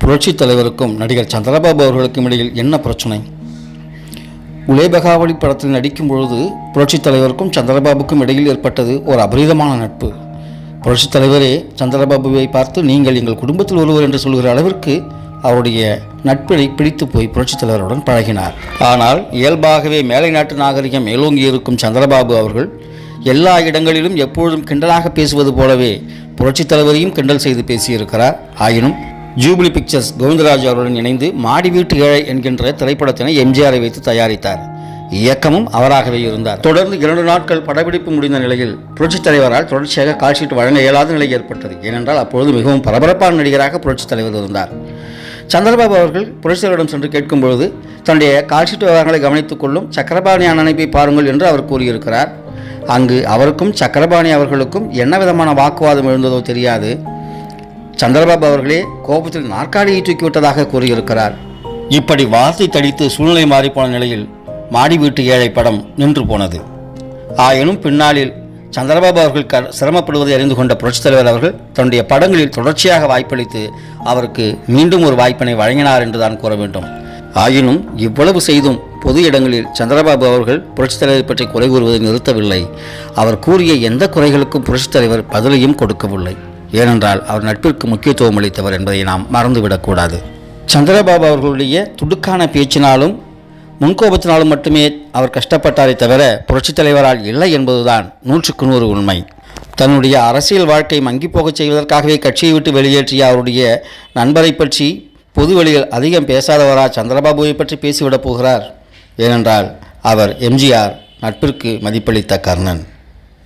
புரட்சித் தலைவருக்கும் நடிகர் சந்திரபாபு அவர்களுக்கும் இடையில் என்ன பிரச்சனை? உலேபகாவளி படத்தில் நடிக்கும் பொழுது புரட்சித் தலைவருக்கும் சந்திரபாபுக்கும் இடையில் ஏற்பட்டது ஒரு அபரிதமான நட்பு. புரட்சித் தலைவரே சந்திரபாபுவை பார்த்து நீங்கள் எங்கள் குடும்பத்தில் ஒருவர் என்று சொல்கிற அளவிற்கு அவருடைய நட்பினை பிடித்து போய் புரட்சித் தலைவருடன் பழகினார். ஆனால் இயல்பாகவே மேலை நாட்டு நாகரிகம் மேலோங்கி இருக்கும் சந்திரபாபு அவர்கள் எல்லா இடங்களிலும் எப்பொழுதும் கிண்டலாக பேசுவது போலவே புரட்சித் தலைவரையும் கிண்டல் செய்து பேசியிருக்கிறார். ஆயினும் ஜூபிலி பிக்சர்ஸ் கோவிந்தராஜ் அவருடன் இணைந்து மாடி வீட்டு ஏழை என்கின்ற திரைப்படத்தினை எம்ஜிஆரை வைத்து தயாரித்தார். இயக்கமும் அவராகவே இருந்தார். தொடர்ந்து இரண்டு நாட்கள் படப்பிடிப்பு முடிந்த நிலையில் புரட்சித் தலைவரால் தொடர்ச்சியாக கால்ஷீட் வழங்க இயலாத நிலை ஏற்பட்டது. ஏனென்றால் அப்பொழுது மிகவும் பரபரப்பான நடிகராக புரட்சித் தலைவர் இருந்தார். சந்திரபாபு அவர்கள் புரட்சித் சென்று கேட்கும்பொழுது தன்னுடைய கால்ஷீட் விவகாரங்களை கவனித்துக் கொள்ளும் சக்கரபாணி அனுப்பி பாருங்கள் என்று அவர் கூறியிருக்கிறார். அங்கு அவருக்கும் சக்கரபாணி அவர்களுக்கும் என்ன விதமான வாக்குவாதம் எழுந்ததோ தெரியாது. சந்திரபாபு அவர்களே கோபத்தில் நாற்காலியை தூக்கிவிட்டதாக கூறியிருக்கிறார். இப்படி வார்த்தை தடித்து சூழ்நிலை மாறிப்போன நிலையில் மாடி வீட்டு ஏழை படம் நின்று போனது. ஆயினும் பின்னாளில் சந்திரபாபு அவர்கள் க சிரமப்படுவதை அறிந்து கொண்ட புரட்சித் தலைவர் அவர்கள் தன்னுடைய படங்களில் தொடர்ச்சியாக வாய்ப்பளித்து அவருக்கு மீண்டும் ஒரு வாய்ப்பினை வழங்கினார் என்று தான் கூற வேண்டும். ஆயினும் இவ்வளவு செய்தும் பொது இடங்களில் சந்திரபாபு அவர்கள் புரட்சித் தலைவர் பற்றி குறை கூறுவதை நிறுத்தவில்லை. அவர் கூறிய எந்த குறைகளுக்கும் புரட்சித் தலைவர் பதிலையும் கொடுக்கவில்லை. ஏனென்றால் அவர் நட்பிற்கு முக்கியத்துவம் அளித்தவர் என்பதை நாம் மறந்துவிடக்கூடாது. சந்திரபாபு அவர்களுடைய துடுக்கான பேச்சினாலும் முன்கோபத்தினாலும் மட்டுமே அவர் கஷ்டப்பட்டாரே தவிர புரட்சித் தலைவரால் இல்லை என்பதுதான் நூற்றுக்கு நூறு உண்மை. தன்னுடைய அரசியல் வாழ்க்கை மங்கிப்போகச் செய்வதற்காகவே கட்சியை விட்டு வெளியேற்றிய அவருடைய நண்பரை பற்றி பொதுவெளியில் அதிகம் பேசாதவரா சந்திரபாபுவை பற்றி பேசிவிடப் போகிறார். ஏனென்றால் அவர் எம்ஜிஆர் நட்பிற்கு மதிப்பளித்த கர்ணன்.